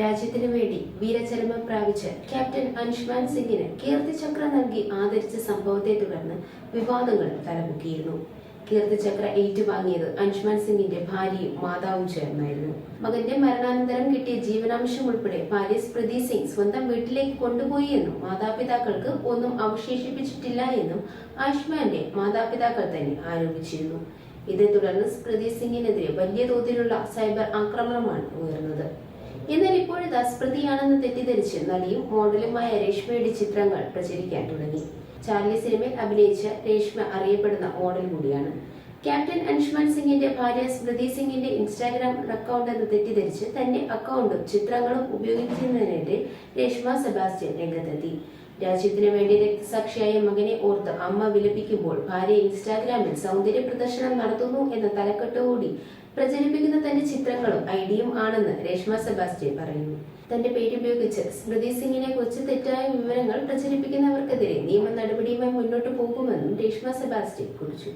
രാജ്യത്തിനു വേണ്ടി വീരചരമം പ്രാപിച്ച ക്യാപ്റ്റൻ അൻഷ്മാൻ സിംഗിന് കീർത്തിചക്ര നൽകി ആദരിച്ച സംഭവത്തെ തുടർന്ന് വിവാദങ്ങൾ തലമുക്കിയിരുന്നു. കീർത്തിചക്ര ഏറ്റുവാങ്ങിയത് അൻഷ്മാൻ സിംഗിന്റെ ഭാര്യയും മാതാവും ചേർന്നായിരുന്നു. മകന്റെ മരണാനന്തരം കിട്ടിയ ജീവനാംശം ഉൾപ്പെടെ ഭാര്യ സ്മൃതി സിംഗ് സ്വന്തം വീട്ടിലേക്ക് കൊണ്ടുപോയി എന്നും മാതാപിതാക്കൾക്ക് ഒന്നും അവശേഷിപ്പിച്ചിട്ടില്ല എന്നും അൻഷ്മാന്റെ മാതാപിതാക്കൾ തന്നെ ആരോപിച്ചിരുന്നു. ഇതേ തുടർന്ന് സ്മൃതി സിംഗിനെതിരെ വലിയ തോതിലുള്ള സൈബർ ആക്രമണമാണ് ഉയർന്നത്. സ്മൃതിയാണെന്ന് തെറ്റിദ്ധരിച്ച് നടിയും മോഡലുമായ രേഷ്മയുടെ ചിത്രങ്ങൾ പ്രചരിക്കാൻ തുടങ്ങി. ചാർലി സിനിമയിൽ അഭിനയിച്ച രേഷ്മ അറിയപ്പെടുന്ന മോഡൽ കൂടിയാണ്. ക്യാപ്റ്റൻ അൻഷ്മാൻ സിംഗിന്റെ ഭാര്യ സ്മൃതി സിംഗിന്റെ ഇൻസ്റ്റാഗ്രാം അക്കൗണ്ട് എന്ന് തെറ്റിദ്ധരിച്ച് തന്റെ അക്കൗണ്ടും ചിത്രങ്ങളും ഉപയോഗിക്കുന്നതിനെതിരെ രേഷ്മ സെബാസ്റ്റ്യൻ രംഗത്തെത്തി. രാജ്യത്തിനു വേണ്ടി രക്തസാക്ഷിയായ മകനെ ഓർത്ത് അമ്മ വിലപിക്കുമ്പോൾ ഭാര്യ ഇൻസ്റ്റാഗ്രാമിൽ സൗന്ദര്യ പ്രദർശനം നടത്തുന്നു എന്ന തലക്കെട്ടോടി പ്രചരിപ്പിക്കുന്ന തന്റെ ചിത്രങ്ങളും ഐഡിയും ആണെന്ന് രേഷ്മ സെബാസ്റ്റ്യൻ പറയുന്നു. തന്റെ പേരുപയോഗിച്ച് സ്മൃതി സിംഗിനെ കുറിച്ച് തെറ്റായ വിവരങ്ങൾ പ്രചരിപ്പിക്കുന്നവർക്കെതിരെ നിയമ നടപടിയുമായി മുന്നോട്ട് പോകുമെന്നും രേഷ്മ സെബാസ്റ്റ്യൻ കുറിച്ചു.